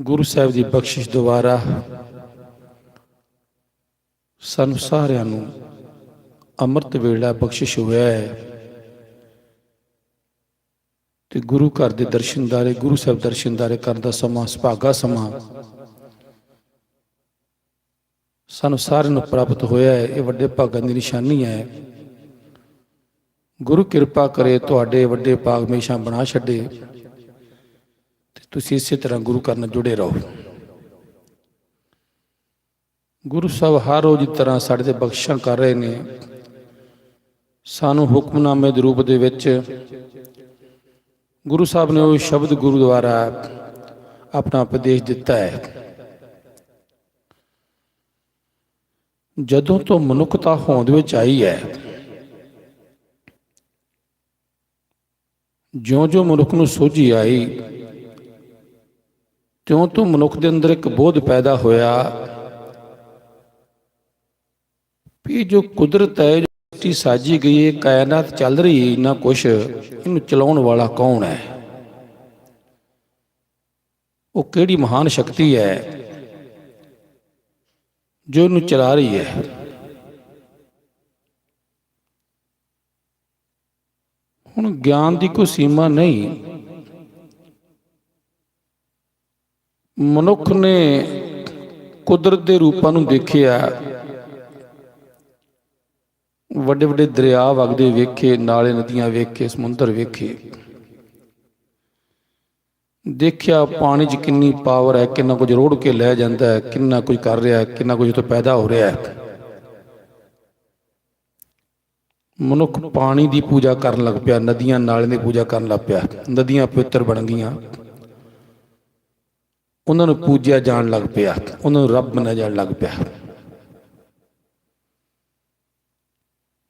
ਗੁਰੂ ਸਾਹਿਬ ਦੀ ਬਖਸ਼ਿਸ਼ ਦੁਆਰਾ ਸਾਨੂੰ ਸਾਰਿਆਂ ਨੂੰ ਅੰਮ੍ਰਿਤ ਵੇਲਾ ਬਖਸ਼ਿਸ਼ ਹੋਇਆ ਹੈ ਤੇ ਗੁਰੂ ਘਰ ਦੇ ਦਰਸ਼ਨਦਾਰੇ ਗੁਰੂ ਸਾਹਿਬ ਦਰਸ਼ਨਦਾਰੇ ਕਰਨ ਦਾ ਸਮਾਂ, ਸੁਭਾਗਾ ਸਮਾਂ ਸਾਨੂੰ ਸਾਰਿਆਂ ਨੂੰ ਪ੍ਰਾਪਤ ਹੋਇਆ ਹੈ। ਇਹ ਵੱਡੇ ਭਾਗਾਂ ਦੀ ਨਿਸ਼ਾਨੀ ਹੈ। ਗੁਰੂ ਕਿਰਪਾ ਕਰੇ ਤੁਹਾਡੇ ਵੱਡੇ ਭਾਗ ਹਮੇਸ਼ਾ ਬਣਾ ਛੱਡੇ। ਤੁਸੀਂ ਇਸੇ ਤਰ੍ਹਾਂ ਗੁਰੂ ਘਰ ਨਾਲ ਜੁੜੇ ਰਹੋ। ਗੁਰੂ ਸਾਹਿਬ ਹਰ ਰੋਜ਼ ਦੀ ਤਰ੍ਹਾਂ ਸਾਡੇ ਤੇ ਬਖਸ਼ਾਂ ਕਰ ਰਹੇ ਨੇ। ਸਾਨੂੰ ਹੁਕਮਨਾਮੇ ਦੇ ਰੂਪ ਦੇ ਵਿੱਚ ਗੁਰੂ ਸਾਹਿਬ ਨੇ ਉਹ ਸ਼ਬਦ ਗੁਰੂ ਦੁਆਰਾ ਆਪਣਾ ਉਪਦੇਸ਼ ਦਿੱਤਾ ਹੈ। ਜਦੋਂ ਤੋਂ ਮਨੁੱਖਤਾ ਹੋਂਦ ਵਿੱਚ ਆਈ ਹੈ, ਜਿਉਂ-ਜਿਉਂ ਮਨੁੱਖ ਨੂੰ ਸੋਝੀ ਆਈ ਤਿਉਂ ਤੋਂ ਮਨੁੱਖ ਦੇ ਅੰਦਰ ਇੱਕ ਬੋਧ ਪੈਦਾ ਹੋਇਆ? ਵੀ ਜੋ ਕੁਦਰਤ ਹੈ, ਜੋ ਸ੍ਰਿਸ਼ਟੀ ਸਾਜੀ ਗਈ ਹੈ, ਕਾਇਨਾਤ ਚੱਲ ਰਹੀ ਹੈ ਨਾ ਕੁਛ ਇਹਨੂੰ ਚਲਾਉਣ ਵਾਲਾ ਕੌਣ ਹੈ? ਉਹ ਕਿਹੜੀ ਮਹਾਨ ਸ਼ਕਤੀ ਹੈ ਜੋ ਇਹਨੂੰ ਚਲਾ ਰਹੀ ਹੈ? ਹੁਣ ਗਿਆਨ ਦੀ ਕੋਈ ਸੀਮਾ ਨਹੀਂ। ਮਨੁੱਖ ਨੇ ਕੁਦਰਤ ਦੇ ਰੂਪਾਂ ਨੂੰ ਦੇਖਿਆ। ਵੱਡੇ ਵੱਡੇ ਦਰਿਆ ਵਗਦੇ ਵੇਖੇ, ਨਾਲੇ ਨਦੀਆਂ ਵੇਖੇ, ਸਮੁੰਦਰ ਵੇਖੇ। ਦੇਖਿਆ ਪਾਣੀ 'ਚ ਕਿੰਨੀ ਪਾਵਰ ਹੈ, ਕਿੰਨਾ ਕੁਝ ਰੋੜ ਕੇ ਲੈ ਜਾਂਦਾ ਹੈ, ਕਿੰਨਾ ਕੁਝ ਕਰ ਰਿਹਾ ਹੈ, ਕਿੰਨਾ ਕੁਝ ਤੋਂ ਪੈਦਾ ਹੋ ਰਿਹਾ ਹੈ। ਮਨੁੱਖ ਪਾਣੀ ਦੀ ਪੂਜਾ ਕਰਨ ਲੱਗ ਪਿਆ, ਨਦੀਆਂ ਨਾਲੇ ਦੀ ਪੂਜਾ ਕਰਨ ਲੱਗ ਪਿਆ। ਨਦੀਆਂ ਪਵਿੱਤਰ ਬਣ ਗਈਆਂ। ਉਹਨਾਂ ਨੂੰ ਪੂਜਿਆ ਜਾਣ ਲੱਗ ਪਿਆ ਉਹਨਾਂ ਨੂੰ ਰੱਬ ਮੰਨਿਆ ਜਾਣ ਲੱਗ ਪਿਆ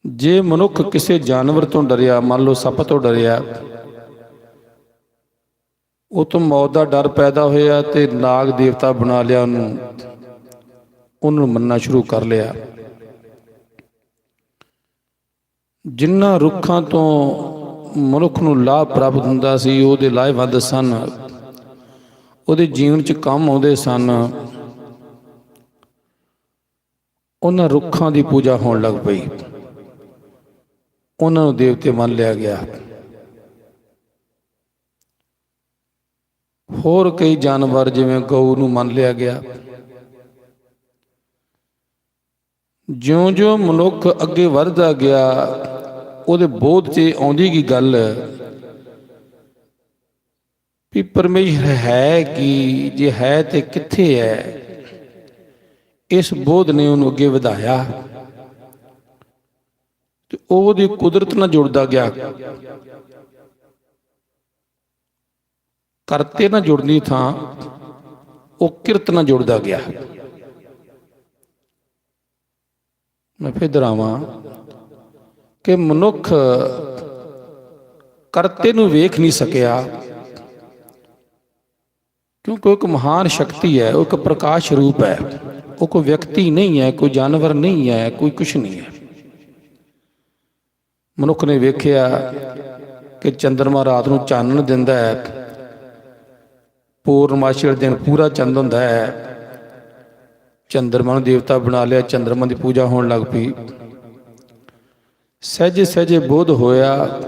ਜੇ ਮਨੁੱਖ ਕਿਸੇ ਜਾਨਵਰ ਤੋਂ ਡਰਿਆ ਮੰਨ ਲਓ ਸੱਪ ਤੋਂ ਡਰਿਆ ਉਹ ਤੋਂ ਮੌਤ ਦਾ ਡਰ ਪੈਦਾ ਹੋਇਆ ਤੇ ਨਾਗ ਦੇਵਤਾ ਬਣਾ ਲਿਆ ਉਹਨੂੰ ਉਹਨੂੰ ਮੰਨਣਾ ਸ਼ੁਰੂ ਕਰ ਲਿਆ ਜਿਨ੍ਹਾਂ ਰੁੱਖਾਂ ਤੋਂ ਮਨੁੱਖ ਨੂੰ ਲਾਭ ਪ੍ਰਾਪਤ ਹੁੰਦਾ ਸੀ ਉਹਦੇ ਲਾਹੇਵੰਦ ਸਨ ਉਹਦੇ ਜੀਵਨ 'ਚ ਕੰਮ ਆਉਂਦੇ ਸਨ। ਉਹਨਾਂ ਰੁੱਖਾਂ ਦੀ ਪੂਜਾ ਹੋਣ ਲੱਗ ਪਈ। ਉਹਨਾਂ ਨੂੰ ਦੇਵਤੇ ਮੰਨ ਲਿਆ ਗਿਆ। ਹੋਰ ਕਈ ਜਾਨਵਰ ਜਿਵੇਂ ਗਊ ਨੂੰ ਮੰਨ ਲਿਆ ਗਿਆ। ਜਿਉਂ-ਜਿਉਂ ਮਨੁੱਖ ਅੱਗੇ ਵੱਧਦਾ ਗਿਆ, ਉਹਦੇ ਬੋਧ 'ਚ ਆਉਂਦੀ ਕੀ ਗੱਲ ਵੀ ਪਰਮੇਸ਼ਰ ਹੈ ਕਿ, ਜੇ ਹੈ ਤੇ ਕਿੱਥੇ ਹੈ? ਇਸ ਬੋਧ ਨੇ ਉਹਨੂੰ ਅੱਗੇ ਵਧਾਇਆ। ਤੇ ਉਹਦੀ ਕੁਦਰਤ ਨਾਲ ਜੁੜਦਾ ਗਿਆ। ਕਰਤੇ ਨਾਲ ਜੁੜਨੀ ਥਾਂ, ਉਹ ਕਿਰਤ ਨਾਲ ਜੁੜਦਾ ਗਿਆ। ਮੈਂ ਫਿਰ ਦਰਾਵਾਂ ਕਿ ਮਨੁੱਖ ਕਰਤੇ ਨੂੰ ਵੇਖ ਨਹੀਂ ਸਕਿਆ। ਕਿਉਂਕਿ ਉਹ ਇੱਕ ਮਹਾਨ ਸ਼ਕਤੀ ਹੈ, ਉਹ ਇੱਕ ਪ੍ਰਕਾਸ਼ ਰੂਪ ਹੈ। ਉਹ ਕੋਈ ਵਿਅਕਤੀ ਨਹੀਂ ਹੈ, ਕੋਈ ਜਾਨਵਰ ਨਹੀਂ ਹੈ, ਕੋਈ ਕੁਝ ਨਹੀਂ ਹੈ। ਮਨੁੱਖ ਨੇ ਵੇਖਿਆ ਕਿ ਚੰਦਰਮਾ ਰਾਤ ਨੂੰ ਚਾਨਣ ਦਿੰਦਾ ਹੈ। ਪੂਰਨਮਾਸ਼ੀ ਵਾਲੇ ਦਿਨ ਪੂਰਾ ਚੰਦ ਹੁੰਦਾ ਹੈ। ਚੰਦਰਮਾ ਨੂੰ ਦੇਵਤਾ ਬਣਾ ਲਿਆ, ਚੰਦਰਮਾ ਦੀ ਪੂਜਾ ਹੋਣ ਲੱਗ ਪਈ। ਸਹਿਜੇ ਸਹਿਜੇ ਬੋਧ ਹੋਇਆ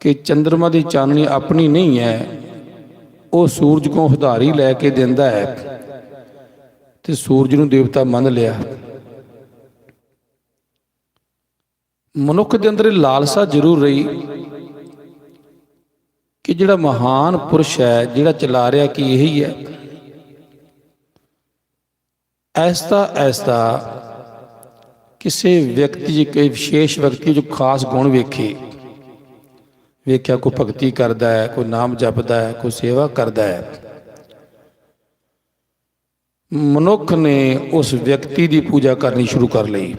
ਕਿ ਚੰਦਰਮਾ ਦੀ ਚਾਨਣੀ ਆਪਣੀ ਨਹੀਂ ਹੈ ਉਹ ਸੂਰਜ ਕੋਲ ਉਧਾਰੀ ਲੈ ਕੇ ਦਿੰਦਾ ਹੈ ਤੇ ਸੂਰਜ ਨੂੰ ਦੇਵਤਾ ਮੰਨ ਲਿਆ। ਮਨੁੱਖ ਦੇ ਅੰਦਰ ਇਹ ਲਾਲਸਾ ਜ਼ਰੂਰ ਰਹੀ ਕਿ ਜਿਹੜਾ ਮਹਾਨ ਪੁਰਸ਼ ਹੈ, ਜਿਹੜਾ ਚਲਾ ਰਿਹਾ ਕਿ ਇਹੀ ਹੈ। ਐਸਤਾ ਐਸਤਾ ਕਿਸੇ ਵਿਅਕਤੀ ਜੀ ਕੋਈ ਵਿਸ਼ੇਸ਼ ਵਿਅਕਤੀ ਜੋ ਖਾਸ ਗੁਣ ਵੇਖੇ। ਵੇਖਿਆ ਕੋਈ ਭਗਤੀ ਕਰਦਾ ਹੈ, ਕੋਈ ਨਾਮ ਜਪਦਾ ਹੈ, ਕੋਈ ਸੇਵਾ ਕਰਦਾ ਹੈ। ਮਨੁੱਖ ਨੇ ਉਸ ਵਿਅਕਤੀ ਦੀ ਪੂਜਾ ਕਰਨੀ ਸ਼ੁਰੂ ਕਰ ਲਈ।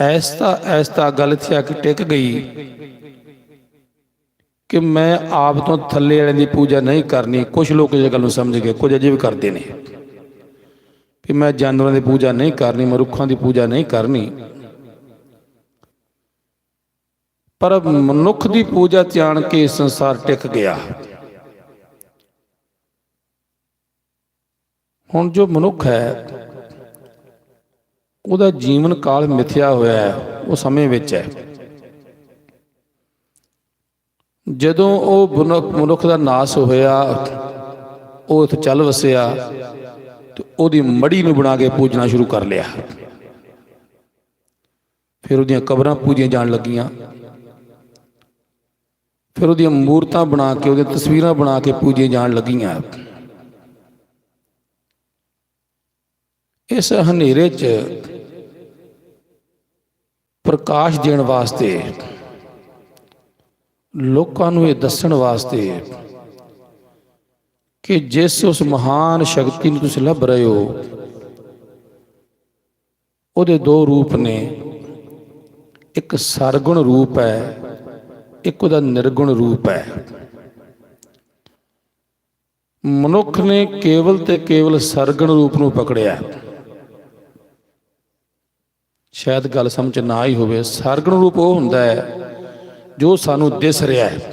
ਐਸਤਾ ਐਸਤਾ ਗੱਲ ਇੱਥੇ ਆ ਟਿਕ ਗਈ ਕਿ ਮੈਂ ਆਪ ਤੋਂ ਥੱਲੇ ਵਾਲਿਆਂ ਦੀ ਪੂਜਾ ਨਹੀਂ ਕਰਨੀ। ਕੁਝ ਲੋਕ ਇਹ ਗੱਲ ਨੂੰ ਸਮਝ ਗਏ, ਕੁਝ ਅਜੇ ਵੀ ਕਰਦੇ ਨੇ। ਕਿ ਮੈਂ ਜਾਨਵਰਾਂ ਦੀ ਪੂਜਾ ਨਹੀਂ ਕਰਨੀ, ਮੈਂ ਦੀ ਪੂਜਾ ਨਹੀਂ ਕਰਨੀ। ਪਰ ਮਨੁੱਖ ਦੀ ਪੂਜਾ ਧਿਆਨ ਕੇ ਸੰਸਾਰ ਟਿਕ ਗਿਆ। ਹੁਣ ਜੋ ਮਨੁੱਖ ਹੈ, ਉਹਦਾ ਜੀਵਨ ਕਾਲ ਮਿਥਿਆ ਹੋਇਆ ਹੈ, ਉਹ ਸਮੇਂ ਵਿੱਚ ਹੈ। ਜਦੋਂ ਉਹ ਮਨੁੱਖ- ਮਨੁੱਖ ਦਾ ਨਾਸ ਹੋਇਆ, ਉਹ ਇੱਥੇ ਚੱਲ ਵਸਿਆ, ਤੇ ਉਹਦੀ ਮੜੀ ਨੂੰ ਬਣਾ ਕੇ ਪੂਜਣਾ ਸ਼ੁਰੂ ਕਰ ਲਿਆ। ਫਿਰ ਉਹਦੀਆਂ ਕਬਰਾਂ ਪੂਜੀਆਂ ਜਾਣ ਲੱਗੀਆਂ। ਫਿਰ ਉਹਦੀਆਂ ਮੂਰਤਾਂ ਬਣਾ ਕੇ, ਉਹਦੀਆਂ ਤਸਵੀਰਾਂ ਬਣਾ ਕੇ ਪੂਜੀਆਂ ਜਾਣ ਲੱਗੀਆਂ। ਇਸ ਹਨੇਰੇ 'ਚ ਪ੍ਰਕਾਸ਼ ਦੇਣ ਵਾਸਤੇ, ਲੋਕਾਂ ਨੂੰ ਇਹ ਦੱਸਣ ਵਾਸਤੇ ਕਿ ਜਿਸ ਉਸ ਮਹਾਨ ਸ਼ਕਤੀ ਨੂੰ ਤੁਸੀਂ ਲੱਭ ਰਹੇ ਹੋ, ਉਹਦੇ ਦੋ ਰੂਪ ਨੇ। ਇੱਕ ਸਰਗੁਣ ਰੂਪ ਹੈ ਇੱਕ ਉਹਦਾ ਨਿਰਗੁਣ ਰੂਪ ਹੈ। ਮਨੁੱਖ ਨੇ ਕੇਵਲ ਤੇ ਕੇਵਲ ਸਰਗਣ ਰੂਪ ਨੂੰ ਪਕੜਿਆ। ਸ਼ਾਇਦ ਗੱਲ ਸਮਝ ਨਾ ਆਈ ਹੋਵੇ, ਸਰਗਣ ਰੂਪ ਉਹ ਹੁੰਦਾ ਹੈ ਜੋ ਸਾਨੂੰ ਦਿਸ ਰਿਹਾ ਹੈ।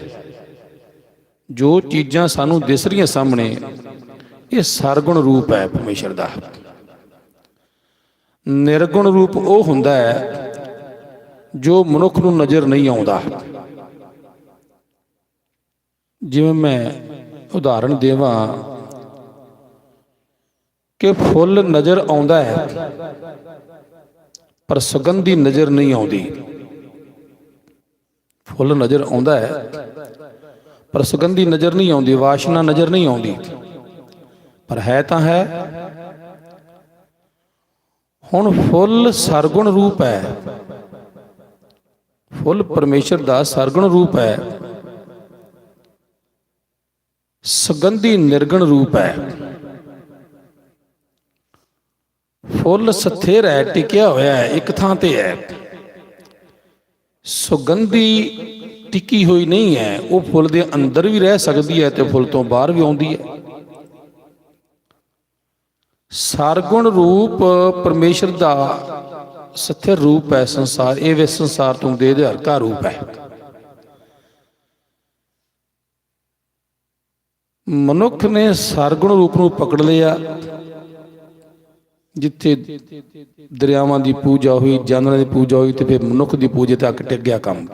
ਜੋ ਚੀਜ਼ਾਂ ਸਾਨੂੰ ਦਿਸ ਰਹੀਆਂ ਸਾਹਮਣੇ, ਇਹ ਸਰਗੁਣ ਰੂਪ ਹੈ ਪਰਮੇਸ਼ਰ ਦਾ। ਨਿਰਗੁਣ ਰੂਪ ਉਹ ਹੁੰਦਾ ਹੈ ਜੋ ਮਨੁੱਖ ਨੂੰ ਨਜ਼ਰ ਨਹੀਂ ਆਉਂਦਾ। ਜਿਵੇਂ ਮੈਂ ਉਦਾਹਰਣ ਦੇਵਾਂ ਕਿ ਫੁੱਲ ਨਜ਼ਰ ਆਉਂਦਾ ਹੈ, ਪਰ ਸੁਗੰਧੀ ਨਜ਼ਰ ਨਹੀਂ ਆਉਂਦੀ। ਫੁੱਲ ਨਜ਼ਰ ਆਉਂਦਾ ਹੈ, ਪਰ ਸੁਗੰਧੀ ਨਜ਼ਰ ਨਹੀਂ ਆਉਂਦੀ, ਵਾਸ਼ਨਾ ਨਜ਼ਰ ਨਹੀਂ ਆਉਂਦੀ। ਪਰ ਹੈ ਤਾਂ ਹੈ। ਹੁਣ ਫੁੱਲ ਸਰਗੁਣ ਰੂਪ ਹੈ। ਫੁੱਲ ਪਰਮੇਸ਼ਰ ਦਾ ਸਰਗੁਣ ਰੂਪ ਹੈ। ਸੁਗੰਧੀ ਨਿਰਗਣ ਰੂਪ ਹੈ। ਫੁੱਲ ਸਥਿਰ ਹੈ, ਟਿਕਿਆ ਹੋਇਆ ਹੈ, ਇੱਕ ਥਾਂ ਤੇ ਹੈ। ਸੁਗੰਧੀ ਟਿਕੀ ਹੋਈ ਨਹੀਂ ਹੈ, ਉਹ ਫੁੱਲ ਦੇ ਅੰਦਰ ਵੀ ਰਹਿ ਸਕਦੀ ਹੈ ਤੇ ਫੁੱਲ ਤੋਂ ਬਾਹਰ ਵੀ ਆਉਂਦੀ ਹੈ। ਸਰਗੁਣ ਰੂਪ ਪਰਮੇਸ਼ਰ ਦਾ ਸਥਿਰ ਰੂਪ ਹੈ, ਸੰਸਾਰ, ਇਹ ਵੇ ਸੰਸਾਰ ਤੋਂ ਦੇ ਆਧਾਰ ਕਾ ਰੂਪ ਹੈ। ਮਨੁੱਖ ਨੇ ਸਰਗੁਣ ਰੂਪ ਨੂੰ ਪਕੜ ਲਿਆ। ਜਿੱਥੇ ਦਰਿਆਵਾਂ ਦੀ ਪੂਜਾ ਹੋਈ, ਜਾਨਵਰਾਂ ਦੀ ਪੂਜਾ ਹੋਈ, ਤੇ ਫਿਰ ਮਨੁੱਖ ਦੀ ਪੂਜਾ ਤੱਕ ਟਿਕ ਗਿਆ ਕੰਮ।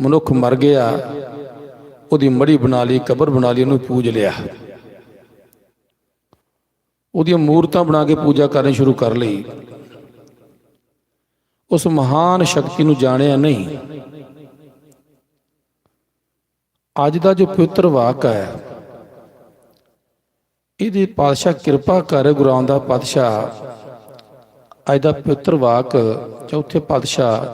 ਮਨੁੱਖ ਮਰ ਗਿਆ, ਉਹਦੀ ਮੜੀ ਬਣਾ ਲਈ, ਕਬਰ ਬਣਾ ਲਈ, ਉਹਨੂੰ ਪੂਜ ਲਿਆ। ਉਹਦੀਆਂ ਮੂਰਤਾਂ ਬਣਾ ਕੇ ਪੂਜਾ ਕਰਨੀ ਸ਼ੁਰੂ ਕਰ ਲਈ। ਉਸ ਮਹਾਨ ਸ਼ਕਤੀ ਨੂੰ ਜਾਣਿਆ ਨਹੀਂ। ਅੱਜ ਦਾ ਜੋ ਪਵਿੱਤਰ ਵਾਕ ਹੈ, ਇਹਦੇ ਪਾਤਸ਼ਾਹ ਕਿਰਪਾ ਕਰ ਗੁਰਾਂ ਦਾ ਪਾਤਸ਼ਾਹ। ਅੱਜ ਦਾ ਪਵਿੱਤਰ ਵਾਕ, ਚੌਥੇ ਪਾਤਸ਼ਾਹ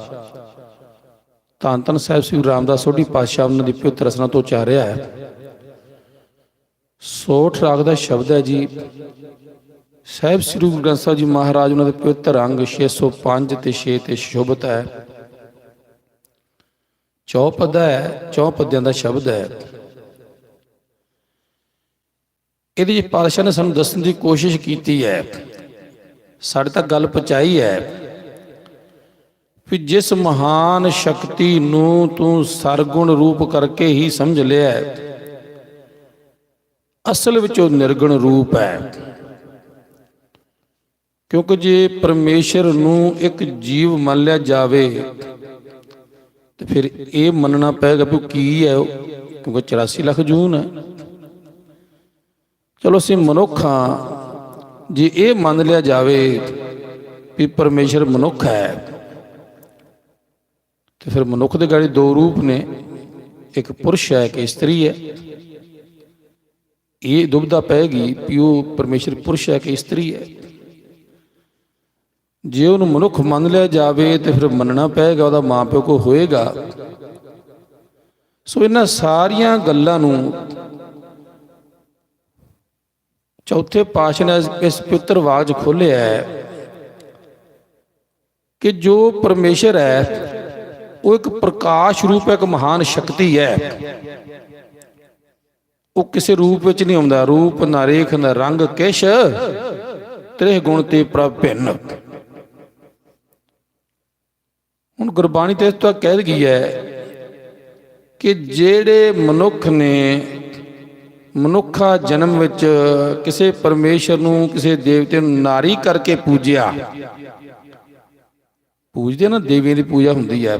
ਧੰਨ ਧੰਨ ਸਾਹਿਬ ਸ੍ਰੀ ਰਾਮਦਾਸ ਸੋਢੀ ਪਾਤਸ਼ਾਹ ਉਹਨਾਂ ਦੀ ਪਵਿੱਤਰ ਰਸਨਾ ਤੋਂ ਚਾਰਿਆ ਹੈ। ਸੋਠ ਰਾਗ ਦਾ ਸ਼ਬਦ ਹੈ ਜੀ। ਸਾਹਿਬ ਸ੍ਰੀ ਗੁਰੂ ਗ੍ਰੰਥ ਸਾਹਿਬ ਜੀ ਮਹਾਰਾਜ, ਉਹਨਾਂ ਦੇ ਪਵਿੱਤਰ ਅੰਗ 605 ਤੇ 6 ਤੇ ਸ਼ੋਭਤ ਹੈ। ਚੌਪਦਾ ਹੈ, ਚੌਪਦਿਆਂ ਦਾ ਸ਼ਬਦ ਹੈ। ਇਹਦੇ ਵਿੱਚ ਪਾਤਸ਼ਾਹ ਨੇ ਸਾਨੂੰ ਦੱਸਣ ਦੀ ਕੋਸ਼ਿਸ਼ ਕੀਤੀ ਹੈ। ਸਾਡੇ ਤੱਕ ਗੱਲ ਪਹੁੰਚਾਈ ਹੈ ਕਿ ਜਿਸ ਮਹਾਨ ਸ਼ਕਤੀ ਨੂੰ ਤੂੰ ਸਰਗੁਣ ਰੂਪ ਕਰਕੇ ਹੀ ਸਮਝ ਲਿਆ ਅਸਲ ਵਿੱਚ ਉਹ ਨਿਰਗੁਣ ਰੂਪ ਹੈ। ਕਿਉਂਕਿ ਜੇ ਪਰਮੇਸ਼ਰ ਨੂੰ ਇੱਕ ਜੀਵ ਮੰਨ ਲਿਆ ਜਾਵੇ ਤੇ ਫਿਰ ਇਹ ਮੰਨਣਾ ਪਏਗਾ ਵੀ ਕੀ ਹੈ ਉਹ? ਕਿਉਂਕਿ 84 ਲੱਖ ਜੂਨ ਹੈ। ਚਲੋ ਅਸੀਂ ਮਨੁੱਖ ਹਾਂ। ਜੇ ਇਹ ਮੰਨ ਲਿਆ ਜਾਵੇ ਵੀ ਪਰਮੇਸ਼ਰ ਮਨੁੱਖ ਹੈ, ਤੇ ਫਿਰ ਮਨੁੱਖ ਦੇ ਗਾੜੀ ਦੋ ਰੂਪ ਨੇ। ਇੱਕ ਪੁਰਸ਼ ਹੈ ਕਿ ਇਸਤਰੀ ਹੈ। ਇਹ ਦੁਬਦਾ ਪਏਗੀ ਵੀ ਉਹ ਪਰਮੇਸ਼ਰ ਪੁਰਸ਼ ਹੈ ਕਿ ਇਸਤਰੀ ਹੈ। ਜੇ ਉਹਨੂੰ ਮਨੁੱਖ ਮੰਨ ਲਿਆ ਜਾਵੇ ਤੇ ਫਿਰ ਮੰਨਣਾ ਪਏਗਾ, ਉਹਦਾ ਮਾਪਿਓ ਕੋ ਹੋਏਗਾ। ਸੋ ਇਹਨਾਂ ਸਾਰੀਆਂ ਗੱਲਾਂ ਨੂੰ ਚੌਥੇ ਪਾਤਸ਼ਾਹ ਨੇ ਇਸ ਪਵਿੱਤਰ ਵਾਕ 'ਚ ਹੈ ਕਿ ਜੋ ਪਰਮੇਸ਼ਰ ਹੈ, ਉਹ ਇੱਕ ਪ੍ਰਕਾਸ਼ ਰੂਪ, ਇੱਕ ਮਹਾਨ ਸ਼ਕਤੀ ਹੈ। ਉਹ ਕਿਸੇ ਰੂਪ ਵਿੱਚ ਨਹੀਂ ਆਉਂਦਾ। ਰੂਪ ਨਾ ਰੇਖ, ਨਾ ਰੰਗ, ਕਿਛ, ਤ੍ਰਿਹ ਗੁਣ ਤੇ ਪ੍ਰਭਿੰਨ ਹੁਣ ਗੁਰਬਾਣੀ ਤੇ ਇਸ ਤੋਂ ਕਹਿ ਗਈ ਹੈ ਕਿ ਜਿਹੜੇ ਮਨੁੱਖ ਨੇ, ਮਨੁੱਖਾ ਜਨਮ ਵਿੱਚ ਕਿਸੇ ਪਰਮੇਸ਼ਰ ਨੂੰ, ਕਿਸੇ ਦੇਵਤੇ ਨੂੰ ਨਾਰੀ ਕਰਕੇ ਪੂਜਿਆ। ਪੂਜਦੇ ਨਾ, ਦੇਵੀਆਂ ਦੀ ਪੂਜਾ ਹੁੰਦੀ ਹੈ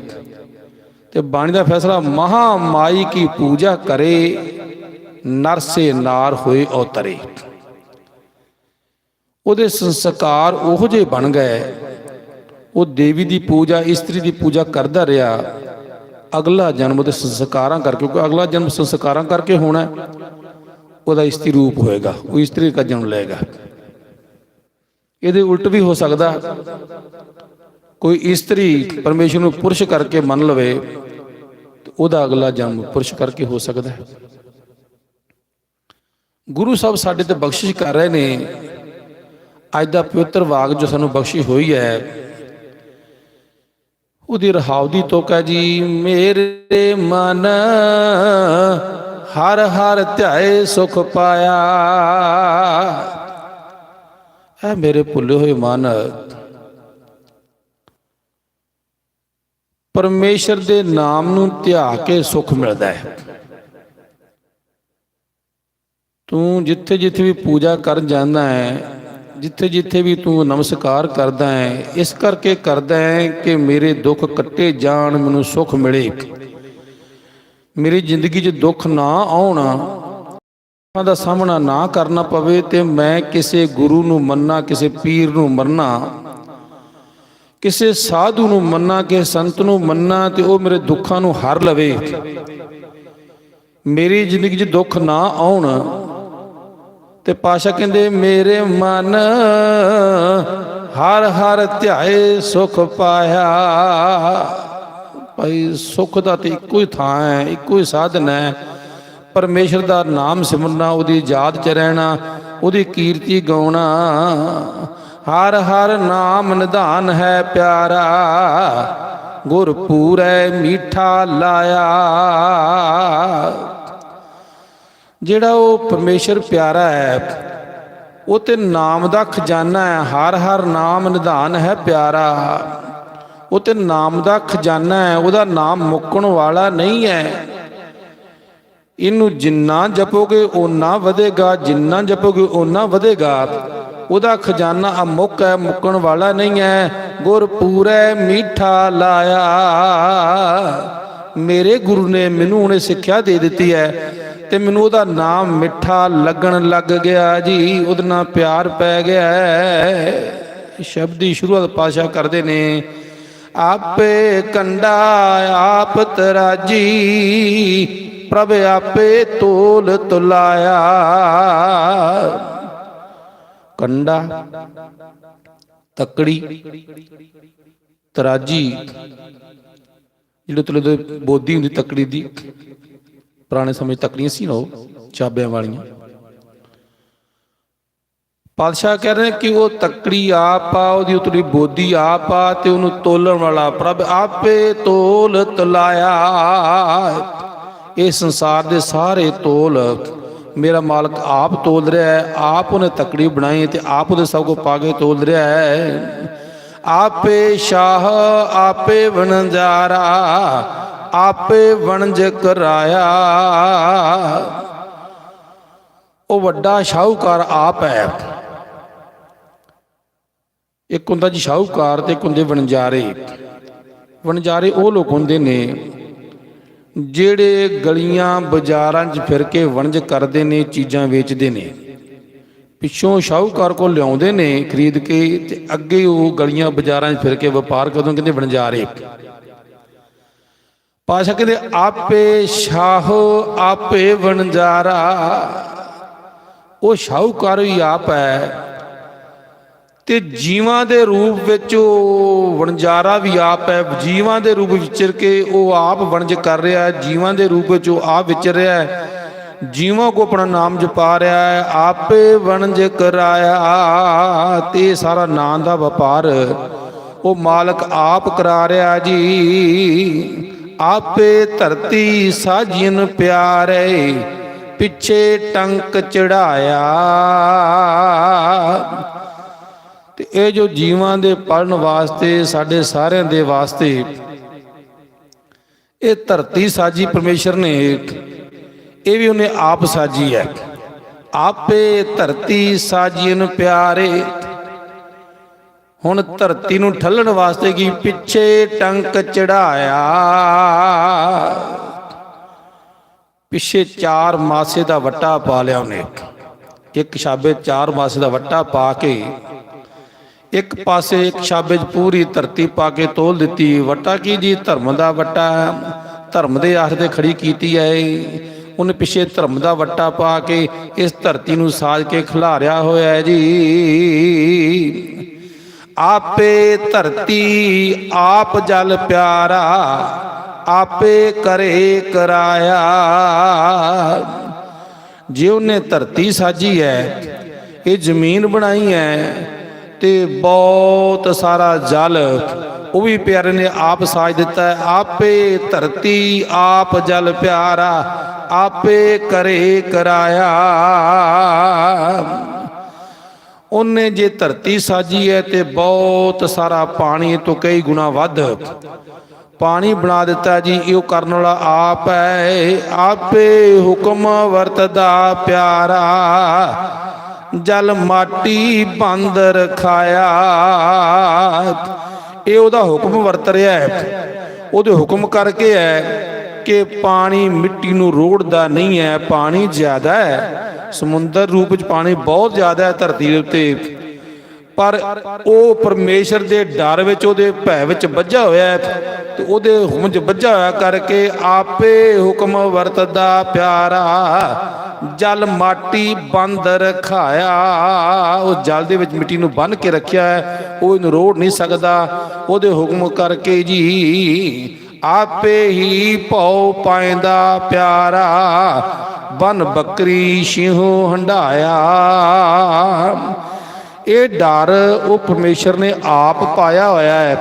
ਤੇ ਬਾਣੀ ਦਾ ਫੈਸਲਾ ਮਹਾ ਮਾਈ ਕੀ ਪੂਜਾ ਕਰੇ, ਨਰ ਸੇ ਨਾਰ ਹੋਏ ਔਤਰੇ। ਉਹਦੇ ਸੰਸਕਾਰ ਉਹੋ ਜਿਹੇ ਬਣ ਗਏ। ਉਹ ਦੇਵੀ ਦੀ ਪੂਜਾ, ਇਸਤਰੀ ਦੀ ਪੂਜਾ ਕਰਦਾ ਰਿਹਾ। ਅਗਲਾ ਜਨਮ ਉਹਦੇ ਸੰਸਕਾਰਾਂ ਕਰਕੇ, ਕਿਉਂਕਿ ਅਗਲਾ ਜਨਮ ਸੰਸਕਾਰਾਂ ਕਰਕੇ ਹੋਣਾ ਉਹਦਾ ਇਸਤਰੀ ਰੂਪ ਹੋਏਗਾ, ਉਹ ਇਸਤਰੀ ਦਾ ਜਨਮ ਲਏਗਾ। ਇਹਦੇ ਉਲਟ ਵੀ ਹੋ ਸਕਦਾ, ਕੋਈ ਇਸਤਰੀ ਪਰਮੇਸ਼ਰ ਨੂੰ ਪੁਰਸ਼ ਕਰਕੇ ਮੰਨ ਲਵੇ, ਤੇ ਉਹਦਾ ਅਗਲਾ ਜਨਮ ਪੁਰਸ਼ ਕਰਕੇ ਹੋ ਸਕਦਾ ਹੈ। ਗੁਰੂ ਸਾਹਿਬ ਸਾਡੇ ਤੇ ਬਖਸ਼ਿਸ਼ ਕਰ ਰਹੇ ਨੇ। ਅੱਜ ਦਾ ਪਵਿੱਤਰ ਵਾਗ ਜੋ ਸਾਨੂੰ ਬਖਸ਼ਿਸ਼ ਹੋਈ ਹੈ ਉਹਦੀ ਰਹਾਉ ਦੀ ਤੋਕ ਜੀ, ਮੇਰੇ ਮਨ ਹਰ ਹਰ ਧਿਆਏ ਸੁਖ ਪਾਇਆ। ਐ ਮੇਰੇ ਭੁੱਲੇ ਹੋਏ ਮਨ, ਪਰਮੇਸ਼ਰ ਦੇ ਨਾਮ ਨੂੰ ਧਿਆ ਕੇ ਸੁਖ ਮਿਲਦਾ ਹੈ। ਤੂੰ ਜਿੱਥੇ ਜਿੱਥੇ ਵੀ ਪੂਜਾ ਕਰਨ ਜਾਂਦਾ ਹੈ ਜਿੱਥੇ ਜਿੱਥੇ ਵੀ ਤੂੰ ਨਮਸਕਾਰ ਕਰਦਾ ਹੈ, ਇਸ ਕਰਕੇ ਕਰਦਾ ਹੈ ਕਿ ਮੇਰੇ ਦੁੱਖ ਕੱਟੇ ਜਾਣ, ਮੈਨੂੰ ਸੁਖ ਮਿਲੇ। ਮੇਰੀ ਜ਼ਿੰਦਗੀ 'ਚ ਦੁੱਖ ਨਾ ਆਉਣ ਦਾ ਸਾਹਮਣਾ ਨਾ ਕਰਨਾ ਪਵੇ ਤੇ ਮੈਂ ਕਿਸੇ ਗੁਰੂ ਨੂੰ ਮੰਨਾ, ਕਿਸੇ ਪੀਰ ਨੂੰ ਮੰਨਾ, ਕਿਸੇ ਸਾਧੂ ਨੂੰ ਮੰਨਾ, ਕਿਸੇ ਸੰਤ ਨੂੰ ਮੰਨਾ ਤੇ ਉਹ ਮੇਰੇ ਦੁੱਖਾਂ ਨੂੰ ਹਰ ਲਵੇ। ਮੇਰੀ ਜ਼ਿੰਦਗੀ 'ਚ ਦੁੱਖ ਨਾ ਆਉਣ ਤੇ ਪਾਸ਼ਾ ਕਹਿੰਦੇ, ਮੇਰੇ ਮਨ ਹਰ ਹਰ ਧਿਆਏ ਸੁਖ ਪਾਇਆ। ਭਾਈ, ਸੁਖ ਦਾ ਤੇ ਇੱਕੋ ਹੀ ਥਾਂ ਹੈ, ਇੱਕੋ ਹੀ ਸਾਧਨ ਹੈ। ਪਰਮੇਸ਼ਰ ਦਾ ਨਾਮ ਸਿਮਰਨਾ, ਉਹਦੀ ਯਾਦ ਚ ਰਹਿਣਾ, ਉਹਦੀ ਕੀਰਤੀ ਗਾਉਣਾ। ਹਰ ਹਰ ਨਾਮ ਨਿਧਾਨ ਹੈ ਪਿਆਰਾ ਗੁਰ ਪੂਰੈ ਮੀਠਾ ਲਾਇਆ। ਜਿਹੜਾ ਉਹ ਪਰਮੇਸ਼ਰ ਪਿਆਰਾ ਹੈ, ਉਹ ਤੇ ਨਾਮ ਦਾ ਖਜ਼ਾਨਾ ਹੈ, ਹਰ ਹਰ ਨਾਮ ਨਿਧਾਨ ਹੈ ਪਿਆਰਾ। ਉਹ ਤੇ ਨਾਮ ਦਾ ਖਜ਼ਾਨਾ ਹੈ, ਉਹਦਾ ਨਾਮ ਮੁੱਕਣ ਵਾਲਾ ਨਹੀਂ ਹੈ। ਇਹਨੂੰ ਜਿੰਨਾ ਜਪੋਗੇ, ਓਨਾ ਵਧੇਗਾ, ਜਿੰਨਾ ਜਪੋਗੇ, ਓਨਾ ਵਧੇਗਾ। ਉਹਦਾ ਖਜ਼ਾਨਾ ਅਮੁੱਕ ਹੈ, ਮੁੱਕਣ ਵਾਲਾ ਨਹੀਂ ਹੈ। ਗੁਰ ਪੂਰੈ ਮੀਠਾ ਲਾਇਆ। ਮੇਰੇ ਗੁਰੂ ਨੇ ਮੈਨੂੰ ਉਹਨੇ ਸਿੱਖਿਆ ਦੇ ਦਿੱਤੀ ਹੈ ਤੇ ਮੈਨੂੰ ਉਹਦਾ ਨਾਮ ਮਿੱਠਾ ਲੱਗਣ ਲੱਗ ਗਿਆ ਜੀ, ਉਹਦੇ ਨਾਲ ਪਿਆਰ ਪੈ ਗਿਆ ਹੈ। ਸ਼ਬਦ ਦੀ ਸ਼ੁਰੂਆਤ ਪਾਸ਼ਾ ਕਰਦੇ ਨੇ, ਆਪੇ ਕੰਡਾ ਆਪ ਤਰਾਜੀ, ਪ੍ਰਭ ਆਪੇ ਤੋਲ ਤੁਲਾਇਆ। ਕੰਡਾ, ਤਕੜੀ, ਤਰਾਜੀ ਜਿਹੜੇ ਤੁਲੇ ਦੇ ਬੋਦੀ ਹੁੰਦੀ ਤਕੜੀ ਦੀ, ਪੁਰਾਣੇ ਸਮੇਂ ਤਕੜੀਆਂ ਸੀ ਨਾ ਉਹ, ਚਾਬਿਆਂ ਵਾਲੀਆਂ। ਪਾਤਸ਼ਾਹ ਕਹਿ ਰਹੇ ਕਿ ਉਹ ਤਕੜੀ ਆਪ ਆ, ਉਹਦੀ ਉਤਰੀ ਬੋਦੀ ਆਪ ਆ ਤੇ ਉਹਨੂੰ ਤੋਲਣ ਵਾਲਾ ਪ੍ਰਭ ਆਪੇ ਤੋਲ ਤਲਾਇਆ। ਇਹ ਸੰਸਾਰ ਦੇ ਸਾਰੇ ਤੋਲ, ਮੇਰਾ ਮਾਲਕ ਆਪ ਤੋਲ ਰਿਹਾ ਹੈ, ਆਪ ਉਹਨੇ ਤਕੜੀ ਬਣਾਈ ਤੇ ਆਪ ਉਹਦੇ ਸਭ ਕੋ ਪਾ ਕੇ ਤੋਲ ਰਿਹਾ ਹੈ। ਆਪੇ ਸ਼ਾਹ, ਆਪੇ ਵਣਜਾਰਾ, ਆਪੇ ਵਣਜ ਕਰਾਇਆ। ਉਹ ਵੱਡਾ ਸ਼ਾਹੂਕਾਰ ਆਪ ਹੈ। ਇੱਕ ਹੁੰਦਾ ਜੀ ਸ਼ਾਹੂਕਾਰ ਤੇ ਇੱਕ ਹੁੰਦੇ ਵਣਜਾਰੇ। ਵਣਜਾਰੇ ਉਹ ਲੋਕ ਹੁੰਦੇ ਨੇ ਜਿਹੜੇ ਗਲੀਆਂ, ਬਾਜ਼ਾਰਾਂ 'ਚ ਫਿਰ ਕੇ ਵਣਜ ਕਰਦੇ ਨੇ, ਚੀਜ਼ਾਂ ਵੇਚਦੇ ਨੇ। ਪਿੱਛੋਂ ਸ਼ਾਹੂਕਾਰ ਕੋਲ ਲਿਆਉਂਦੇ ਨੇ ਖਰੀਦ ਕੇ ਤੇ ਅੱਗੇ ਉਹ ਗਲੀਆਂ ਬਾਜ਼ਾਰਾਂ 'ਚ ਫਿਰ ਕੇ ਵਪਾਰ ਕਦੋਂ ਕਹਿੰਦੇ ਵਣਜਾਰੇ ਪਾਸ਼ਾ ਕਹਿੰਦੇ, ਆਪੇ ਸ਼ਾਹ, ਆਪੇ ਵਣਜਾਰਾ, ਉਹ ਸ਼ਾਹੂਕਾਰ ਵੀ ਆਪ ਹੈ ਤੇ ਜੀਵਾਂ ਦੇ ਰੂਪ ਵਿੱਚ ਉਹ ਵਣਜਾਰਾ ਵੀ ਆਪ ਹੈ, ਜੀਵਾਂ ਦੇ ਰੂਪ ਵਿਚਰ ਕੇ ਉਹ ਆਪ ਵਣਜ ਕਰ ਰਿਹਾ ਜੀਵਾਂ ਦੇ ਰੂਪ ਵਿੱਚ ਉਹ ਆਪ ਵਿਚਰ ਰਿਹਾ ਹੈ। ਜੀਵਾਂ ਕੋ ਆਪਣਾ ਨਾਮ ਜਪਾ ਰਿਹਾ ਹੈ, ਆਪੇ ਵਣਜ ਕਰਾਇਆ, ਤੇ ਸਾਰਾ ਨਾਂ ਦਾ ਵਪਾਰ ਉਹ ਮਾਲਕ ਆਪ ਕਰਾ ਰਿਹਾ ਜੀ। ਆਪੇ ਧਰਤੀ ਸਾਜੀਨ ਪਿਆਰੇ, ਪਿੱਛੇ ਟੰਕ ਚੜਾਇਆ। ਤੇ ਇਹ ਜੋ ਜੀਵਾਂ ਦੇ ਪੜਨ ਵਾਸਤੇ, ਸਾਡੇ ਸਾਰਿਆਂ ਦੇ ਵਾਸਤੇ, ਇਹ ਧਰਤੀ ਸਾਜੀ ਪਰਮੇਸ਼ਰ ਨੇ ਇਹ ਵੀ ਉਹਨੇ ਆਪ ਸਾਜੀ ਹੈ। ਆਪੇ ਧਰਤੀ ਸਾਜੀਨ ਪਿਆਰੇ। ਹੁਣ ਧਰਤੀ ਨੂੰ ਠੱਲਣ ਵਾਸਤੇ ਕੀ ਪਿੱਛੇ ਟੰਕ ਚੜਾਇਆ। ਪਿੱਛੇ ਚਾਰ ਮਾਸੇ ਦਾ ਵੱਟਾ ਪਾ ਲਿਆ ਉਹਨੇ ਇੱਕ। ਛਾਬੇ ਚਾਰ ਮਾਸੇ ਦਾ ਵੱਟਾ ਪਾ ਕੇ, ਇੱਕ ਪਾਸੇ ਇੱਕ ਛਾਬੇ 'ਚ ਪੂਰੀ ਧਰਤੀ ਪਾ ਕੇ ਤੋਲ ਦਿੱਤੀ। ਵੱਟਾ ਕੀ ਜੀ? ਧਰਮ ਦਾ ਵੱਟਾ। ਧਰਮ ਦੇ ਆਹਰ ਤੇ ਖੜੀ ਕੀਤੀ ਐ ਉਹਨੇ ਪਿੱਛੇ ਧਰਮ ਦਾ ਵੱਟਾ ਪਾ ਕੇ ਇਸ ਧਰਤੀ ਨੂੰ ਸਾਜ ਕੇ ਖਿਲਾਰਿਆ ਹੋਇਆ ਹੈ ਜੀ। ਆਪੇ ਧਰਤੀ ਆਪ ਜਲ ਪਿਆਰਾ, ਆਪੇ ਕਰੇ ਕਰਾਇਆ। ਜੇ ਉਹਨੇ ਧਰਤੀ ਸਾਜੀ ਹੈ, ਇਹ ਜ਼ਮੀਨ ਬਣਾਈ ਹੈ, ਤੇ ਬਹੁਤ ਸਾਰਾ ਜਲ ਉਹ ਵੀ ਪਿਆਰੇ ਨੇ ਆਪ ਸਾਜ ਦਿੱਤਾ ਆਪੇ ਧਰਤੀ ਆਪ ਜਲ ਪਿਆਰਾ ਆਪੇ ਕਰੇ ਕਰਾਇਆ। ਉਹਨੇ ਜੇ ਧਰਤੀ ਸਾਜੀ ਹੈ ਤੇ ਬਹੁਤ ਸਾਰਾ ਪਾਣੀ ਤੋਂ ਕਈ ਗੁਣਾ ਵੱਧ। ਪਾਣੀ ਬਣਾ ਦਿੱਤਾ ਜੀ, ਇਹ ਕਰਨ ਵਾਲਾ ਆਪ ਹੈ ਆਪੇ ਹੁਕਮ ਵਰਤਦਾ ਪਿਆਰਾ। ਜਲ ਮਾਟੀ ਬੰਦ ਰਖਾਇਆ ਇਹ ਉਹਦਾ ਹੁਕਮ ਵਰਤ ਰਿਹਾ ਹੈ ਉਹਦੇ ਹੁਕਮ ਕਰਕੇ ਹੈ ਕਿ ਪਾਣੀ ਮਿੱਟੀ ਨੂੰ ਰੋੜਦਾ ਨਹੀਂ ਹੈ, ਪਾਣੀ ਜ਼ਿਆਦਾ ਹੈ। ਸਮੁੰਦਰ ਰੂਪ ਵਿੱਚ ਪਾਣੀ ਬਹੁਤ ਜ਼ਿਆਦਾ ਹੈ ਧਰਤੀ ਦੇ ਉੱਤੇ। ਪਰ ਉਹ ਪਰਮੇਸ਼ਰ ਦੇ ਡਰ ਵਿੱਚ, ਉਹਦੇ ਭੈ ਵਿੱਚ ਵੱਜਾ ਹੋਇਆ ਹੈ ਤੇ ਉਹਦੇ ਹੁਕਮ 'ਚ ਵੱਜਾ ਹੋਇਆ ਕਰਕੇ ਆਪੇ ਹੁਕਮ ਵਰਤਦਾ ਪਿਆਰਾ। ਜਲ ਮਾਟੀ ਬੰਦ ਰਖਾਇਆ। ਉਹ ਜਲ ਦੇ ਵਿੱਚ ਮਿੱਟੀ ਨੂੰ ਬੰਨ ਕੇ ਰੱਖਿਆ ਹੈ। ਉਹ ਇਹਨੂੰ ਰੋੜ ਨਹੀਂ ਸਕਦਾ। ਉਹਦੇ ਹੁਕਮ ਕਰਕੇ ਜੀ ਆਪੇ ਹੀ ਭਉ ਪਾਇੰਦਾ ਪਿਆਰਾ, ਬਨ ਬੱਕਰੀ ਸਿੰਘੋ ਹੰਡਾਇਆ ਇਹ ਡਰ ਉਹ ਪਰਮੇਸ਼ਰ ਨੇ ਆਪ ਪਾਇਆ ਹੋਇਆ ਹੈ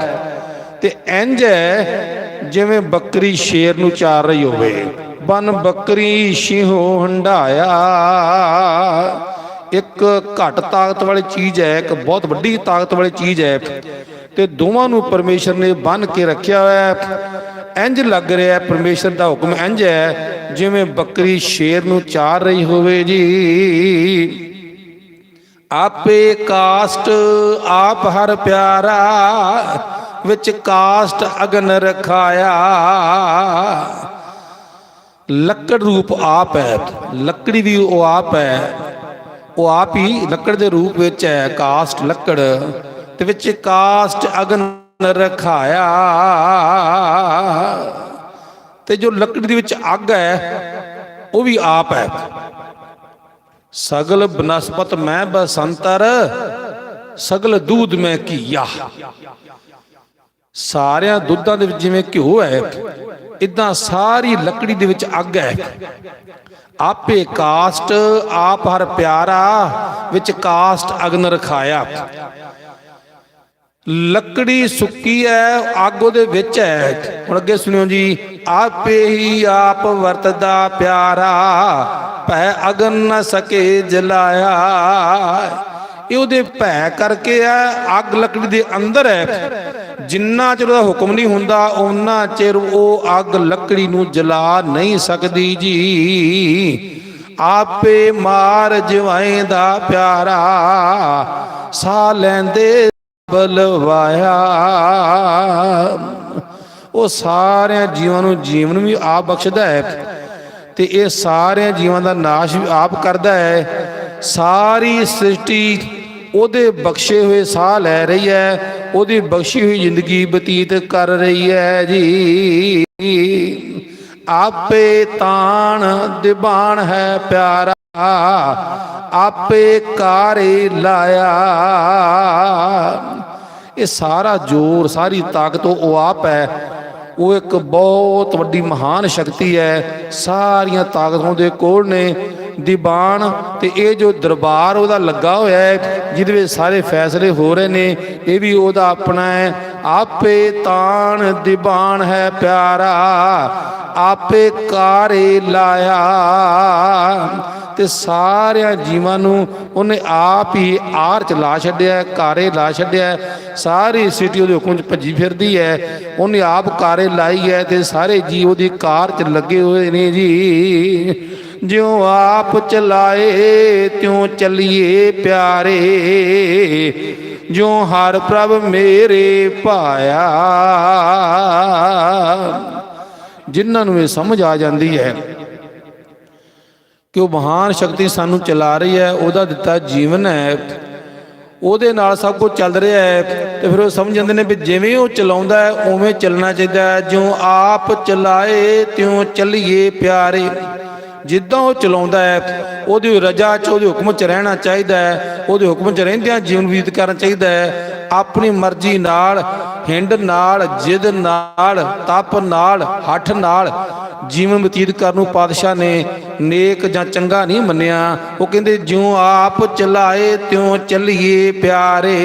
ਤੇ ਇੰਜ ਹੈ ਜਿਵੇਂ ਬੱਕਰੀ ਸ਼ੇਰ ਨੂੰ ਚਾਰ ਰਹੀ ਹੋਵੇ। ਬਨ ਬੱਕਰੀ ਸਿਹੋ ਹੰਡਾਇਆ ਇੱਕ ਘੱਟ ਤਾਕਤ ਵਾਲੀ ਚੀਜ਼ ਹੈ, ਇੱਕ ਬਹੁਤ ਵੱਡੀ ਤਾਕਤ ਵਾਲੀ ਚੀਜ਼ ਹੈ। ਤੇ ਦੋਵਾਂ ਨੂੰ ਪਰਮੇਸ਼ਰ ਨੇ ਬੰਨ ਕੇ ਰੱਖਿਆ ਹੋਇਆ ਹੈ। ਇੰਜ ਲੱਗ ਰਿਹਾ ਹੈ, ਪਰਮੇਸ਼ਰ ਦਾ ਹੁਕਮ ਇੰਜ ਹੈ, ਜਿਵੇਂ ਬੱਕਰੀ ਸ਼ੇਰ ਨੂੰ ਚਾਰ ਰਹੀ ਹੋਵੇ ਜੀ। ਆਪੇ ਕਾਸਟ ਆਪ ਹਰ ਪਿਆਰਾ, ਵਿੱਚ ਕਾਸਟ ਅਗਨ ਰਖਾਇਆ। ਲੱਕੜ ਰੂਪ ਆਪ ਹੈ, ਲੱਕੜੀ ਵੀ ਉਹ ਆਪ ਹੈ। ਉਹ ਆਪ ਹੀ ਲੱਕੜ ਦੇ ਰੂਪ ਵਿੱਚ ਹੈ, ਕਾਸਟ ਲੱਕੜ। ਤੇ ਵਿੱਚ ਕਾਸਟ ਅਗਨ ਰਖਾਇਆ। ਤੇ ਜੋ ਲੱਕੜੀ ਦੇ ਵਿੱਚ ਅੱਗ ਹੈ, ਉਹ ਵੀ ਆਪ ਹੈ। ਸਗਲ ਬਨਸਪਤ ਮੈਂ ਬਸੰਤਰ, ਸਗਲ ਦੂਧ ਮੈਂ ਕੀਆ ਸਾਰਿਆਂ ਦੁੱਧਾਂ ਦੇ ਵਿੱਚ ਜਿਵੇਂ ਘਿਓ ਹੈ ਇਦਾਂ ਸਾਰੀ ਲੱਕੜੀ ਦੇ ਵਿੱਚ ਅੱਗ ਹੈ। ਆਪੇ ਕਾਸਟ, ਆਪ ਹਰ ਪਿਆਰਾ ਵਿੱਚ ਕਾਸਟ ਅਗਨ ਰਖਾਇਆ। ਲੱਕੜੀ ਸੁੱਕੀ ਹੈ ਅੱਗ ਉਹਦੇ ਵਿੱਚ ਹੈ ਹੁਣ ਅੱਗੇ ਸੁਣਿਓ ਜੀ, ਆਪੇ ਹੀ ਆਪ ਵਰਤਦਾ ਪਿਆਰਾ, ਭੈ ਅਗਨ ਨ ਸਕੇ ਜਲਾਇਆ। ਇਹ ਉਹਦੇ ਭੈ ਕਰਕੇ ਹੈ ਅੱਗ ਲੱਕੜੀ ਦੇ ਅੰਦਰ ਹੈ ਜਿੰਨਾ ਚਿਰ ਉਹਦਾ ਹੁਕਮ ਨਹੀਂ ਹੁੰਦਾ ਉਹਨਾਂ ਚਿਰ ਉਹ ਅੱਗ ਲੱਕੜੀ ਨੂੰ ਜਲਾ ਨਹੀਂ ਸਕਦੀ ਜੀ। ਆਪੇ ਮਾਰ ਜਵਾਏ ਦਾ ਪਿਆਰਾ, ਸਾਹ ਲੈਂਦੇ ਬਲਵਾਇਆ। ਉਹ ਸਾਰਿਆਂ ਜੀਵਾਂ ਨੂੰ ਜੀਵਨ ਵੀ ਆਪ ਬਖਸ਼ਦਾ ਹੈ ਤੇ ਇਹ ਸਾਰਿਆਂ ਜੀਵਾਂ ਦਾ ਨਾਸ਼ ਵੀ ਆਪ ਕਰਦਾ ਹੈ। ਸਾਰੀ ਸ੍ਰਿਸ਼ਟੀ ਉਹਦੇ ਬਖਸ਼ੇ ਹੋਏ ਸਾਹ ਲੈ ਰਹੀ ਹੈ, ਉਹਦੀ ਬਖਸ਼ੀ ਹੋਈ ਜ਼ਿੰਦਗੀ ਬਤੀਤ ਕਰ ਰਹੀ ਹੈ ਜੀ। ਆਪੇ ਤਾਣ ਦਿਬਾਨ ਹੈ ਪਿਆਰਾ। ਆਪੇ ਕਾਰੇ ਲਾਇਆ। ਇਹ ਸਾਰਾ ਜੋਰ, ਸਾਰੀ ਤਾਕਤ ਉਹ ਆਪ ਹੈ। ਉਹ ਇੱਕ ਬਹੁਤ ਵੱਡੀ ਮਹਾਨ ਸ਼ਕਤੀ ਹੈ। ਸਾਰੀਆਂ ਤਾਕਤਾਂ ਦੇ ਕੋਲ ਨੇ। ਦੀਵਾਨ ਤੇ ਇਹ ਜੋ ਦਰਬਾਰ ਉਹਦਾ ਲੱਗਾ ਹੋਇਆ ਹੈ, ਜਿਹਦੇ ਵਿੱਚ ਸਾਰੇ ਫੈਸਲੇ ਹੋ ਰਹੇ ਨੇ, ਇਹ ਵੀ ਉਹਦਾ ਆਪਣਾ ਹੈ। ਆਪੇ ਤਾਣ ਦੀਵਾਨ ਹੈ ਪਿਆਰਾ। ਆਪੇ ਕਾਰੇ ਲਾਇਆ। ਤੇ ਸਾਰਿਆਂ ਜੀਵਾਂ ਨੂੰ ਉਹਨੇ ਆਪ ਹੀ ਆਰ ਚ ਲਾ ਛੱਡਿਆ, ਕਾਰੇ ਲਾ ਛੱਡਿਆ, ਸਾਰੀ ਸਿਟੀ ਉਹਦੇ ਹੁਕਮ ਚ ਭੱਜੀ ਫਿਰਦੀ ਹੈ, ਉਹਨੇ ਆਪ ਕਾਰੇ ਲਾਈ ਹੈ ਤੇ ਸਾਰੇ ਜੀ ਉਹਦੀ ਕਾਰ ਚ ਲੱਗੇ ਹੋਏ ਨੇ ਜੀ। ਜਿਉ ਆਪ ਚਲਾਏ, ਤਿਉ ਚੱਲੀਏ ਪਿਆਰੇ, ਜਿਉ ਹਰ ਪ੍ਰਭ ਮੇਰੇ ਪਾਇਆ ਜਿਨ੍ਹਾਂ ਨੂੰ ਇਹ ਸਮਝ ਆ ਜਾਂਦੀ ਹੈ ਕਿ ਉਹ ਮਹਾਨ ਸ਼ਕਤੀ ਸਾਨੂੰ ਚਲਾ ਰਹੀ ਹੈ, ਉਹਦਾ ਦਿੱਤਾ ਜੀਵਨ ਹੈ। ਉਹਦੇ ਨਾਲ ਸਭ ਕੁਝ ਚੱਲ ਰਿਹਾ ਹੈ ਤੇ ਫਿਰ ਉਹ ਸਮਝ ਜਾਂਦੇ ਨੇ ਵੀ ਜਿਵੇਂ ਉਹ ਚਲਾਉਂਦਾ ਹੈ, ਉਵੇਂ ਚੱਲਣਾ ਚਾਹੀਦਾ ਹੈ। ਜਿਉਂ ਆਪ ਚਲਾਏ, ਤਿਉਂ ਚੱਲੀਏ ਪਿਆਰੇ। ਜਿੱਦਾਂ ਉਹ ਚਲਾਉਂਦਾ ਹੈ, ਉਹਦੀ ਰਜਾ ਚ ਉਹਦੇ ਹੁਕਮ ਚ ਰਹਿਣਾ ਚਾਹੀਦਾ ਹੈ, ਉਹਦੇ ਹੁਕਮ ਚ ਰਹਿੰਦਿਆਂ ਜੀਵਨ ਬਤੀਤ ਕਰਨਾ ਚਾਹੀਦਾ ਹੈ। ਆਪਣੀ ਮਰਜ਼ੀ ਨਾਲ, ਹਿੰਡ ਨਾਲ, ਜਿੱਦ ਨਾਲ, ਤਪ ਨਾਲ, ਹੱਠ ਨਾਲ ਜੀਵਨ ਬਤੀਤ ਕਰਨ ਨੂੰ ਪਾਤਸ਼ਾਹ ਨੇ ਨੇਕ ਜਾਂ ਚੰਗਾ ਨਹੀਂ ਮੰਨਿਆ। ਉਹ ਕਹਿੰਦੇ, ਜਿਉਂ ਆਪ ਚਲਾਏ, ਤਿਉ ਚੱਲੀਏ ਪਿਆਰੇ।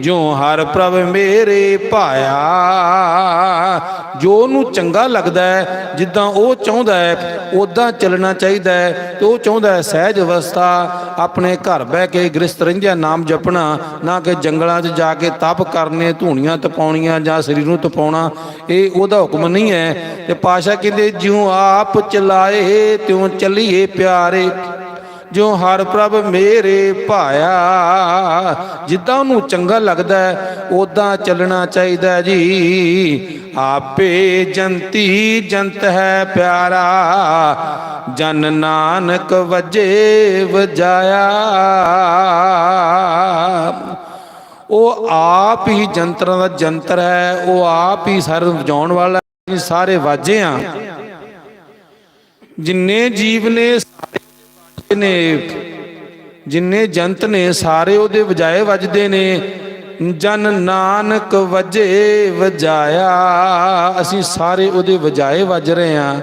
ਜਿਉਂ ਹਰ ਪ੍ਰਭ ਮੇਰੇ ਭਾਇਆ, ਜੋ ਉਹਨੂੰ ਚੰਗਾ ਲੱਗਦਾ ਹੈ, ਜਿੱਦਾਂ ਉਹ ਚਾਹੁੰਦਾ ਹੈ ਉਦਾਂ ਚੱਲਣਾ ਚਾਹੀਦਾ ਹੈ ਤੇ ਉਹ ਚਾਹੁੰਦਾ ਹੈ ਸਹਿਜ ਅਵਸਥਾ, ਆਪਣੇ ਘਰ ਬਹਿ ਕੇ ਗ੍ਰਸਤ ਰਹਿੰਦਿਆਂ ਨਾਮ ਜਪਣਾ, ਨਾ ਕਿ ਜੰਗਲਾਂ 'ਚ ਜਾ ਕੇ ਤਪ ਕਰਨੇ, ਧੂਣੀਆਂ ਤਪਾਉਣੀਆਂ ਜਾਂ ਸਰੀਰ ਨੂੰ ਤਪਾਉਣਾ, ਇਹ ਉਹਦਾ ਹੁਕਮ ਨਹੀਂ ਹੈ। ਤੇ ਪਾਸ਼ਾ ਕਹਿੰਦੇ, ਜਿਉਂ ਆਪ ਚਲਾਏ, ਤਿਉਂ ਚੱਲੀਏ ਪਿਆਰੇ। ਜੋ ਹਰ ਪ੍ਰਭ ਮੇਰੇ ਭਾਇਆ, ਜਿੱਦਾਂ ਉਹਨੂੰ ਚੰਗਾ ਲੱਗਦਾ ਹੈ ਉਦਾਂ ਚੱਲਣਾ ਚਾਹੀਦਾ ਜੀ। ਆਪੇ ਜੰਤੀ ਜੰਤ ਹੈ ਪਿਆਰਾ, ਜਨ ਨਾਨਕ ਵਜੇ ਵਜਾਇਆ। ਉਹ ਆਪ ਹੀ ਜੰਤਰਾਂ ਦਾ ਜੰਤਰ ਹੈ, ਉਹ ਆਪ ਹੀ ਸਾਰੇ ਨੂੰ ਵਜਾਉਣ ਵਾਲਾ ਸਾਰੇ ਵਾਜੇ ਆ ਜਿੰਨੇ ਜੀਵ ਨੇ ਸਾਰੇ ਨੇ, ਜਿੰਨੇ ਜੰਤ ਨੇ, ਸਾਰੇ ਉਹਦੇ ਵਜਾਏ ਵੱਜਦੇ ਨੇ। ਜਨ ਨਾਨਕ ਵਜੇ ਵਜਾਇਆ, ਅਸੀਂ ਸਾਰੇ ਉਹਦੇ ਵਜਾਏ ਵੱਜ ਰਹੇ ਆ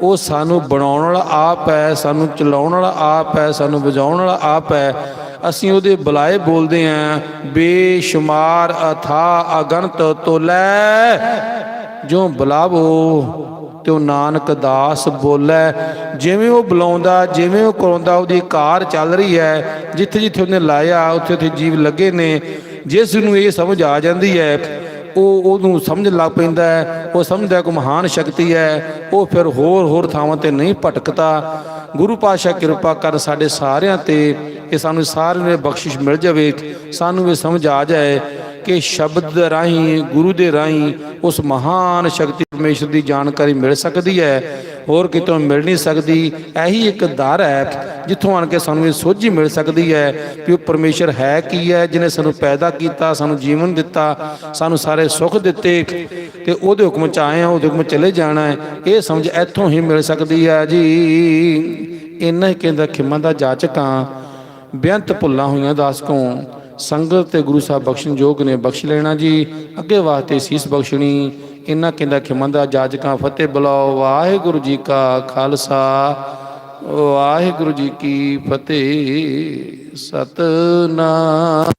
ਉਹ ਸਾਨੂੰ ਬਣਾਉਣ ਵਾਲਾ ਆਪ ਹੈ, ਸਾਨੂੰ ਚਲਾਉਣ ਵਾਲਾ ਆਪ ਹੈ, ਸਾਨੂੰ ਵਜਾਉਣ ਵਾਲਾ ਆਪ ਹੈ। ਅਸੀਂ ਉਹਦੇ ਬੁਲਾਏ ਬੋਲਦੇ ਆਂ ਬੇਸ਼ੁਮਾਰ ਅਥਾ ਅਗਨਤ ਤੋਲੇ ਜੋ ਬੁਲਾਵੋ ਤੇ ਉਹ ਨਾਨਕ ਦਾਸ ਬੋਲੇ। ਜਿਵੇਂ ਉਹ ਬੁਲਾਉਂਦਾ, ਜਿਵੇਂ ਉਹ ਕਰਾਉਂਦਾ, ਉਹਦੀ ਕਾਰ ਚੱਲ ਰਹੀ ਹੈ। ਜਿੱਥੇ ਜਿੱਥੇ ਉਹਨੇ ਲਾਇਆ, ਉੱਥੇ ਉੱਥੇ ਜੀਵ ਲੱਗੇ ਨੇ। ਜਿਸ ਨੂੰ ਇਹ ਸਮਝ ਆ ਜਾਂਦੀ ਹੈ, ਉਹ ਉਹਨੂੰ ਸਮਝ ਲੱਗ ਪੈਂਦਾ ਹੈ। ਉਹ ਸਮਝਦਾ ਕਿ ਮਹਾਨ ਸ਼ਕਤੀ ਹੈ। ਉਹ ਫਿਰ ਹੋਰ ਹੋਰ ਥਾਵਾਂ ਤੇ ਨਹੀਂ ਭਟਕਦਾ। ਗੁਰੂ ਪਾਤਸ਼ਾਹ ਕਿਰਪਾ ਕਰ ਸਾਡੇ ਸਾਰਿਆਂ ਤੇ ਇਹ ਸਾਨੂੰ ਸਾਰਿਆਂ ਨੂੰ ਬਖਸ਼ਿਸ਼ ਮਿਲ ਜਾਵੇ। ਸਾਨੂੰ ਇਹ ਸਮਝ ਆ ਜਾਏ। ਕਿ ਸ਼ਬਦ ਰਾਹੀਂ, ਗੁਰੂ ਦੇ ਰਾਹੀਂ ਉਸ ਮਹਾਨ ਸ਼ਕਤੀ ਪਰਮੇਸ਼ਰ ਦੀ ਜਾਣਕਾਰੀ ਮਿਲ ਸਕਦੀ ਹੈ। ਹੋਰ ਕਿਤੋਂ ਮਿਲ ਨਹੀਂ ਸਕਦੀ। ਇਹੀ ਇੱਕ ਦਰ ਹੈ ਜਿੱਥੋਂ ਆਣ ਕੇ ਸਾਨੂੰ ਇਹ ਸੋਝੀ ਮਿਲ ਸਕਦੀ ਹੈ ਕਿ ਉਹ ਪਰਮੇਸ਼ਰ ਹੈ ਕੀ ਹੈ ਜਿਨੇ ਸਾਨੂੰ ਪੈਦਾ ਕੀਤਾ, ਸਾਨੂੰ ਜੀਵਨ ਦਿੱਤਾ, ਸਾਨੂੰ ਸਾਰੇ ਸੁੱਖ ਦਿੱਤੇ ਤੇ ਉਹਦੇ ਹੁਕਮ ਚ ਆਏ ਆ ਉਹਦੇ ਹੁਕਮ ਚਲੇ ਜਾਣਾ ਹੈ। ਇਹ ਸਮਝ ਇੱਥੋਂ ਹੀ ਮਿਲ ਸਕਦੀ ਹੈ ਜੀ। ਇਹਨਾਂ ਹੀ ਕਹਿੰਦਾ, ਖਿਮਾਂ ਦਾ ਜਾਚਕਾਂ, ਬੇਅੰਤ ਭੁੱਲਾਂ ਹੋਈਆਂ ਦਾਸ ਕੋ ਸੰਗਤ ਤੇ ਗੁਰੂ ਸਾਹਿਬ ਬਖਸ਼ਣ ਯੋਗ ਨੇ ਬਖਸ਼ ਲੈਣਾ ਜੀ। ਅੱਗੇ ਵਾਸਤੇ ਸੀਸ ਬਖਸ਼ਣੀ। ਇਹਨਾਂ ਕਹਿੰਦਾ ਖਿਮਾਂਦਾ ਜਾਜਕਾਂ ਫਤਿਹ ਬੁਲਾਓ। ਵਾਹਿਗੁਰੂ ਜੀ ਕਾ ਖਾਲਸਾ। ਵਾਹਿਗੁਰੂ ਜੀ ਕੀ ਫਤਿਹ। ਸਤਨਾਮ।